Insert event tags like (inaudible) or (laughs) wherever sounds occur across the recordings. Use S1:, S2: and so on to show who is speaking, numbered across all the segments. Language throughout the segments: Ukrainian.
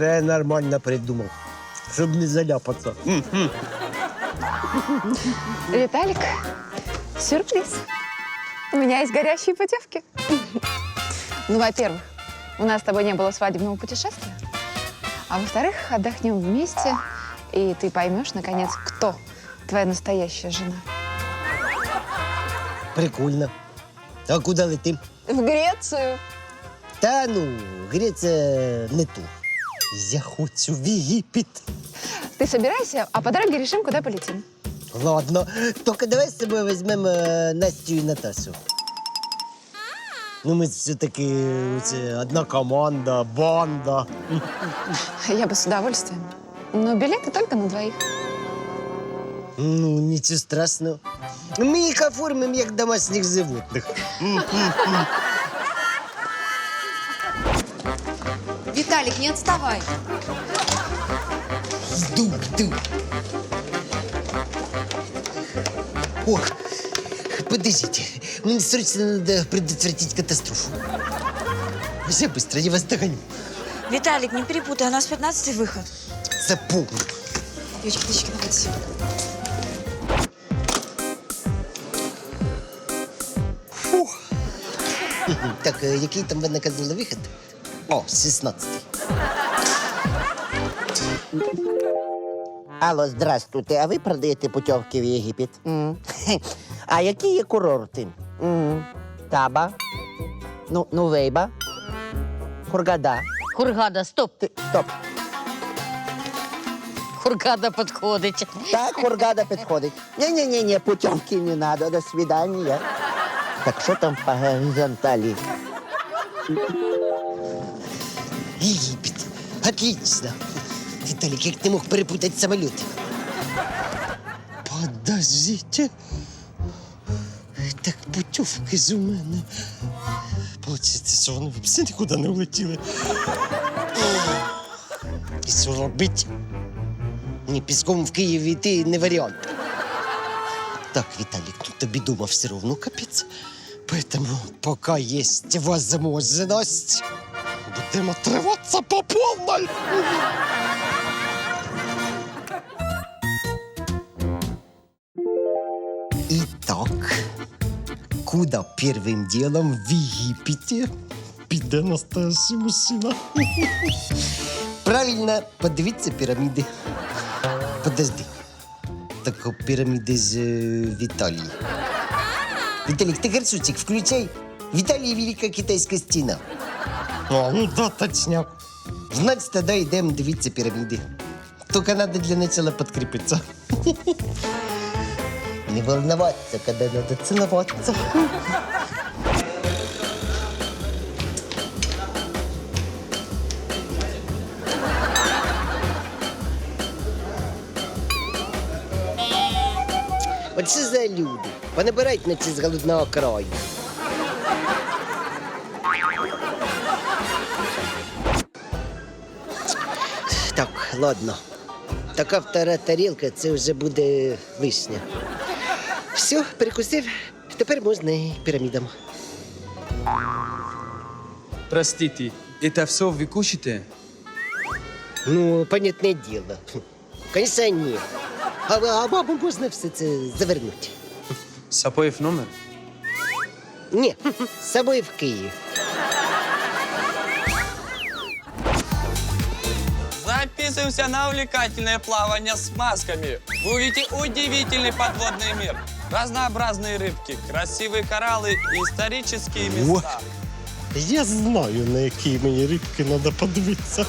S1: все нормально придумав, щоб не заляпатися.
S2: Виталик, сюрприз. У меня есть горящие путевки. Ну, во-первых, у нас с тобой не было свадебного путешествия. А во-вторых, отдохнем вместе, и ты поймешь, наконец, кто твоя настоящая жена.
S1: Прикольно. А куди летим?
S2: В Грецию.
S1: Та ну, Греція не ту. Я хочу в Єгипет.
S2: Ты собирайся, а по дороге решим, куда полетим.
S1: Ладно, тільки давай з собою візьмемо е, Настю і Наташу. Ну, ми все-таки це одна команда, банда.
S2: Я бы с удовольствием. Но билеты только на двоих.
S1: Ну, нічого страшного. Ми їх оформимо як домашніх животних.
S3: Виталик, не отставай.
S1: Йду, йду. Ох, подождите, мне срочно надо предотвратить катастрофу. Все быстро, я вас догоню.
S3: Виталик, не перепутай, у нас 15 выход.
S1: Запомню.
S3: Девочки, девочки, давайте.
S1: Так, е, який там ви наказали вихід? О, 16.
S4: Алло, здравствуйте. А ви продаєте путівки в Єгипет? М. А які є курорти? М. Таба? Ну, Нувейба? Хургада?
S5: Хургада, стоп.
S4: Ти, стоп.
S5: Хургада підходить.
S4: Так, Хургада підходить. Ні-ні-ні, путівки не надо. До свидання. Так що там по горизонталі?
S1: Єгипет. Отлично. Віталік, як ти мог перепутати самоліти? Подождите. Так путівки ж у мене. Получиться, що вони взагалі не влетіли. І що робити? Ні, піском в Київ йти не варіант. Так, Віталік, тут тобі дома все равно капець. Поэтому пока есть возможность, будем отрываться по полной. Итак, куда первым делом в Египте піде настоящий мужчина? Правильно, подивіться піраміди. Подожди. Так піраміди з е, Віталії. Віталік, ти гарсуцик включай. Віталій Велика Китайська стіна. А, ну да, точняк. Значить, тоді йдемо дивитися піраміди. Тільки треба для начала підкріпитися. (laughs) Не волноваться, когда надо целоваться. От що за люди? Вони Понабирають наче з голодного краю. Так, ладно. Така втора тарілка це вже буде лишня. Все, перекусив. Тепер можна і пірамідам.
S6: Простите, это все вы кушаете?
S1: Ну, понятне діло. Конечно, ні. А, а бабу можна все це завернути?
S6: Сапоев номер?
S1: Ні, з собою в Київ.
S7: Записываемся на увлекательное плавание с масками. Вы увидите удивительный подводный мир. Разнообразные рыбки, красивые кораллы и исторические места.
S1: Я знаю, на які мені рибки треба подивитися.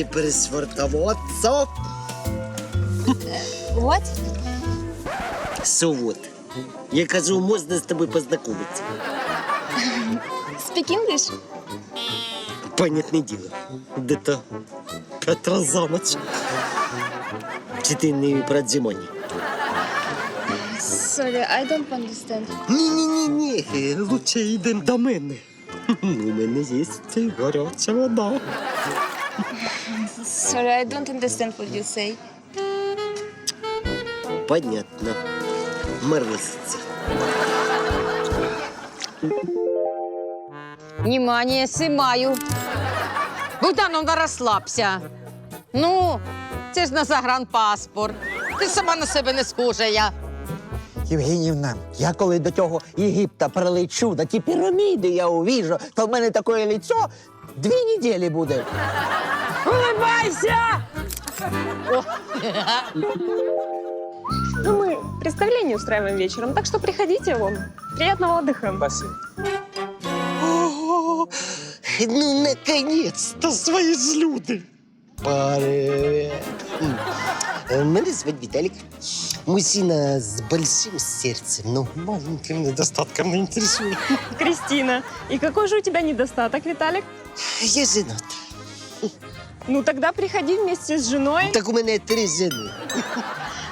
S1: Разрешите пришвартоваться.
S2: Вот.
S1: Совод. Я кажу, можна з тобою познайомитися.
S2: Speak English?
S1: Понятне діло. Де-то Петра за ніч. Чи ти не про Дзимоні?
S8: Sorry, I don't understand.
S1: Ні-ні-ні, лучше йдемо до мене. (laughs) У мене є гаряча вода.
S8: Sorry, I don't understand what you say.
S1: Понятно. Морозиться.
S5: Внимание, снимаю. Богдановна, розслабся. Ну, це ж на загранпаспорт. Ти ж сама на себе не схожа я.
S4: Євгенівна, я коли до того Єгипта прилечу, на ті піраміди я увіжу, то в мене таке ліцо дві неділі буде.
S5: Улыбайся!
S8: Ну, мы представление устраиваем вечером, так что приходите вон. Приятного отдыха.
S6: Спасибо.
S1: Ого, ну, наконец-то свої ж люди. Привет. М, Мене звати Віталік. Мужчина з большим серцем, но маленьким недостатком не інтересує.
S8: Кристина, и какой же у тебя недостаток, Виталик?
S1: Я женат.
S8: Ну, тогда приходи вместе с женой.
S1: Так у мене три жени.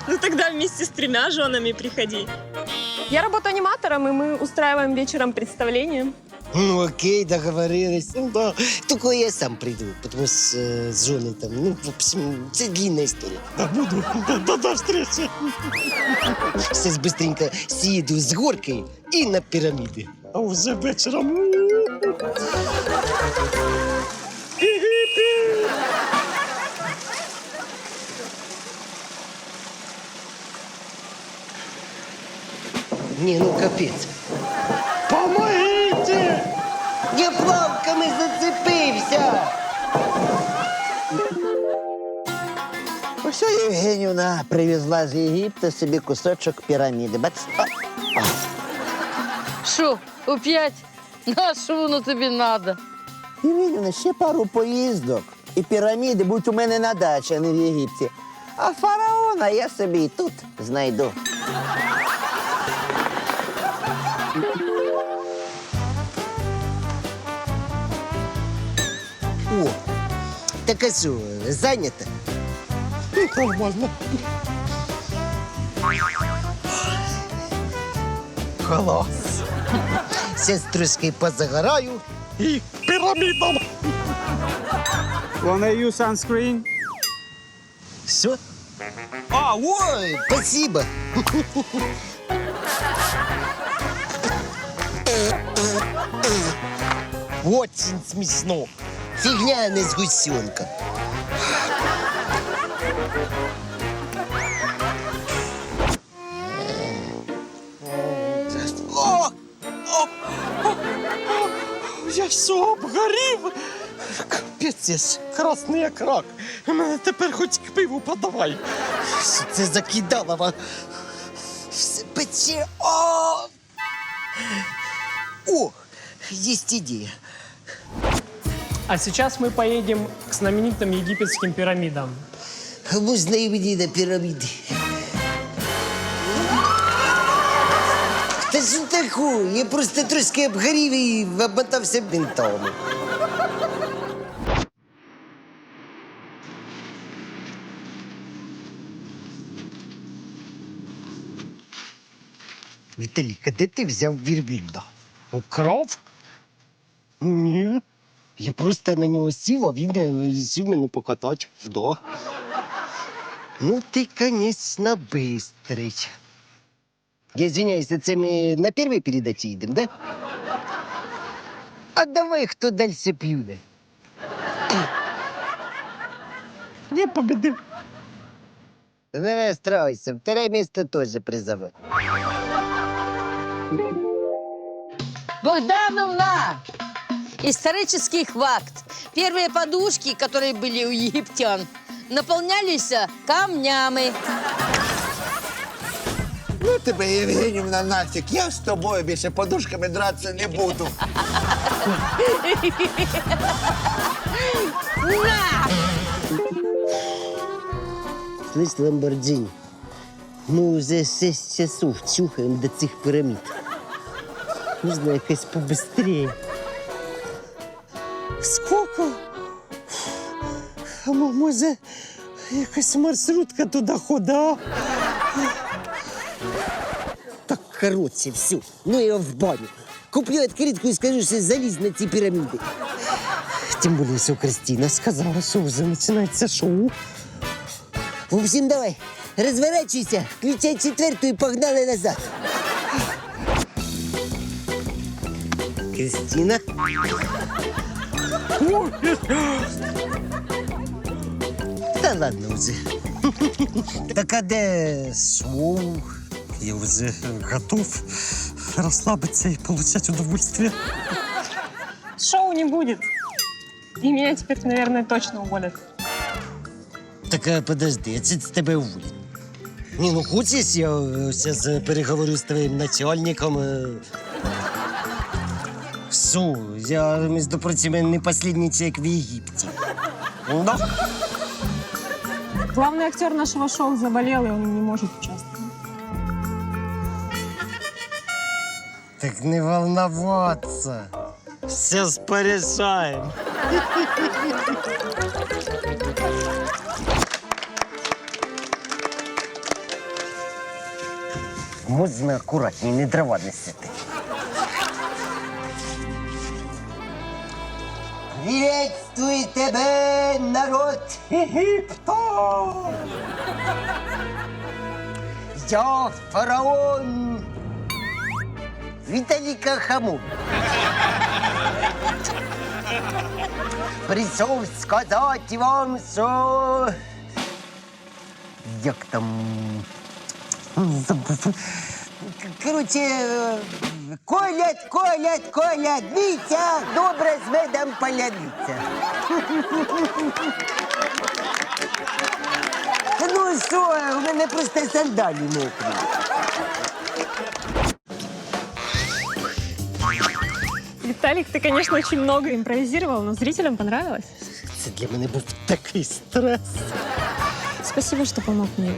S8: Ну, тогда вместе с тремя женами приходи. Я работаю аниматором, и мы устраиваем вечером представление.
S1: Ну окей, договорились. Ну, да. Только я сам приду, потому что э, с женой там, ну, в общем, это длинная история. Да буду, до, до, до встречи. Сейчас быстренько съеду с горкой и на пирамиды. А уже вечером... Не, ну капец. Помогите! Я плавками зацепився!
S4: Ось Євгенівна привезла з Єгипта собі кусочок піраміди. Бац. А,
S5: Що, опять? На що воно тобі надо?
S4: Євгенівна, ще пару поїздок. І піраміди будуть у мене на дачі, а не в Єгипті. А фараона я собі і тут знайду.
S1: О, так а що, зайнято? Нормально. Клас. Зараз трошки позагораю і пірамідом.
S6: Wanna use sunscreen?
S1: Що? А, ой, спасибо. Очень смешно. Фигня, а не сгущенка. Я все обгорів. Капець, я ж красний як рак. У мене тепер хоч к пиву подавай. Що це за кидалова? Все пече. О! О, есть идея.
S9: А сейчас мы поедем к знаменитым египетским пирамидам.
S1: Можна і мені Та? Я просто трошки обгорів і обмотався бинтами. Віталік, а де ти взяв вірвільда? Украв? Ні. Я просто на нього сів, а він е, сів мене покатати. Да. Ну, ти, конечно, быстрый. Я извиняюсь, це ми на первой передаче їдемо, да? А давай хто дальше п'юне. Я победив. Не расстраивайся, второе место тоже призову.
S5: Богдановна! Исторический факт. Первые подушки, которые были у египтян, наполнялись камнями.
S4: Ну тебе, Євгенівна, нафіг. Я з тобою більше подушками дратися не буду.
S5: На!
S1: Слышь, Ламборджини, ми уже 6 часов чухаємо до цих пірамід. Можна якось побыстрее. Сколько? А мо- може, якась маршрутка туди ходить, а? Короче, все. Ну я в баню. Куплю открытку и скажу, что залезь на ці пирамиды. Тем более, что Кристина сказала, что уже начинается шоу. В общем, давай, разворачивайся, включай четверту и погнали назад. Кристина? Та ладно вже. Так а де шоу? Я вже готов розслабитися і отримати удовольствие.
S8: Шоу не будет. И меня теперь, наверное, точно уволят.
S1: Так а, подожди, це з тебе уволять. Ні, ну хочеш, я зараз переговорю з твоїм начальником. е. Я, між прочим, не останній чоловік в Єгипті. Ну,
S8: Главный актер нашего шоу заболел, и он не может
S1: Так не волноваться. Сейчас порешаем. Можна акуратнее, не дрова несити. Приветствую тебе, народ Египта! Я фараон Виталика Хаму. Прийшов сказати вам, що... Як там... Короче, колять, колять, колять, Вітя, добре з медом поляниця. Ну що, у мене просто сандалі мокрі.
S8: Виталик, ты, конечно, очень много импровизировал, но зрителям понравилось.
S1: Це для мене був такий стрес.
S8: Спасибо, что помог мне.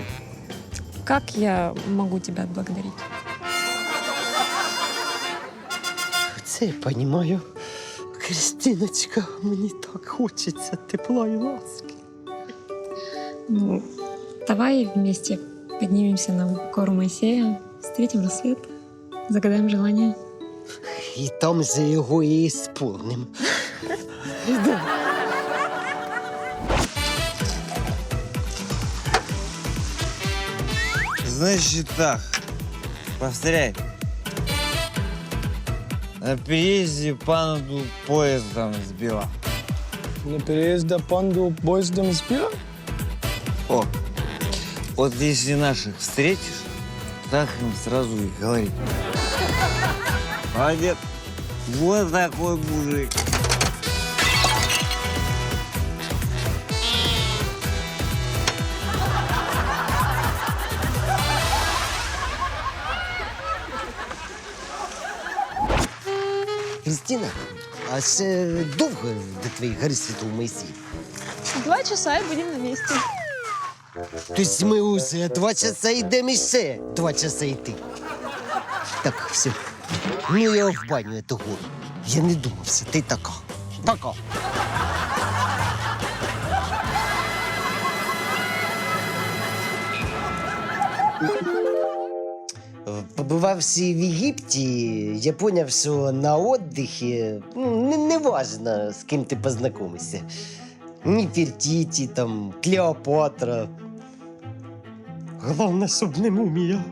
S8: Как я могу тебя отблагодарить?
S1: Це я розумію. Кристиночка, мені так хочеться тепла і ласки.
S8: Ну, давай вместе поднимемся на гору Моисея, встретим рассвет, загадаем желание.
S1: І там же його і ісполним.
S10: Значит так, повторяй. На переезде панду поездом сбила.
S6: На переезде панду поездом сбила?
S10: О, вот если наших встретишь, так им сразу и говори. Молодец. Вот такой мужик.
S1: Кристина, а ще довго до твоїх гори Святого Моїсея?
S8: Два часа и будем на месте.
S1: Тобто ми вже два часа йдемо і ще два часа йти. Так, все. Ну я в баню гору. Я не думався, ти така. Пока. Побувавши в Єгипті, я зрозумів, що на віддихі ну, не, не важно, з ким ти познайомишся. Нефертіті, там, Клеопатра. Головне, щоб не мумія.